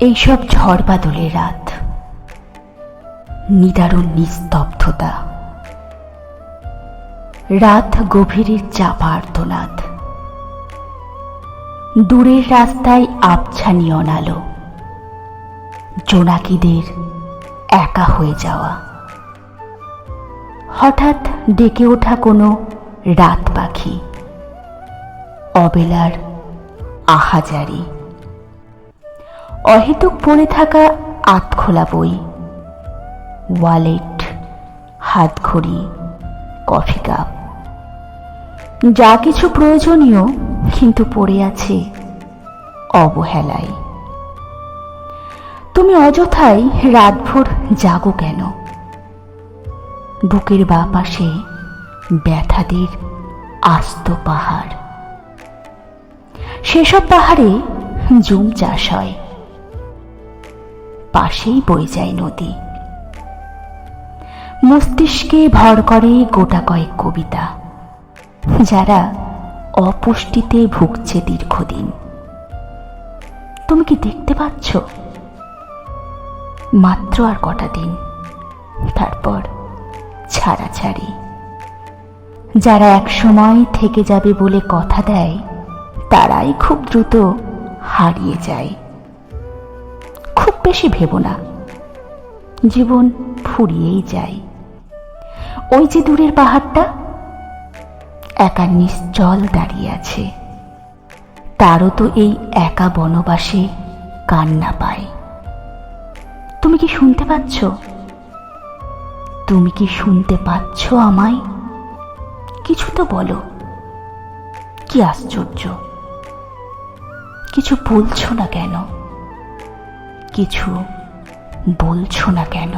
এইসব ঝড় বাদলের রাত। নিদারুণ নিস্তব্ধতা। রাত গভীরের চাপা আর্তনাদ দূরের রাস্তায় আবছা নিয়ন আলো জোনাকিদের একা হয়ে যাওয়া। হঠাৎ ডেকে ওঠা কোনো রাত পাখি। অবেলার আহাজারি। অহেতুক পড়ে থাকা আতখোলা বই। ওয়ালেট, হাতঘড়ি, কফি কাপ। যা কিছু প্রয়োজনীয়, কিন্তু পড়ে আছে অবহেলায়। তুমি অযথাই রাতভর জাগো কেন? বুকের বা পাশে ব্যথাদের আস্ত পাহাড়। সেসব পাহাড়ে জুম চাষ হয়। পাশেই বয়ে যায় নদী। মস্তিষ্কে ভর করে গোটা কয়েক কবিতা, যারা অপুষ্টিতে ভুগছে দীর্ঘদিন। তুমি কি দেখতে পাচ্ছ? মাত্র আর কটা দিন, তারপর ছাড়াছাড়ি। যারা এক সময় থেকে যাবে বলে কথা দেয়, তারাই খুব দ্রুত হারিয়ে যায়। বেশি ভেবো না। জীবন ফুরিয়েই যায়। ওই যে দূরের পাহাড়টা, একা নিশ্চল দাঁড়িয়ে আছে। তারও তো এই একা বনবাসে কান্না পায়। তুমি কি শুনতে পাচ্ছ? তুমি কি শুনতে পাচ্ছ আমায়? কিছু তো বলো। কি আশ্চর্য। কিছু বলছো না কেন? কিছু বলছো না কেন?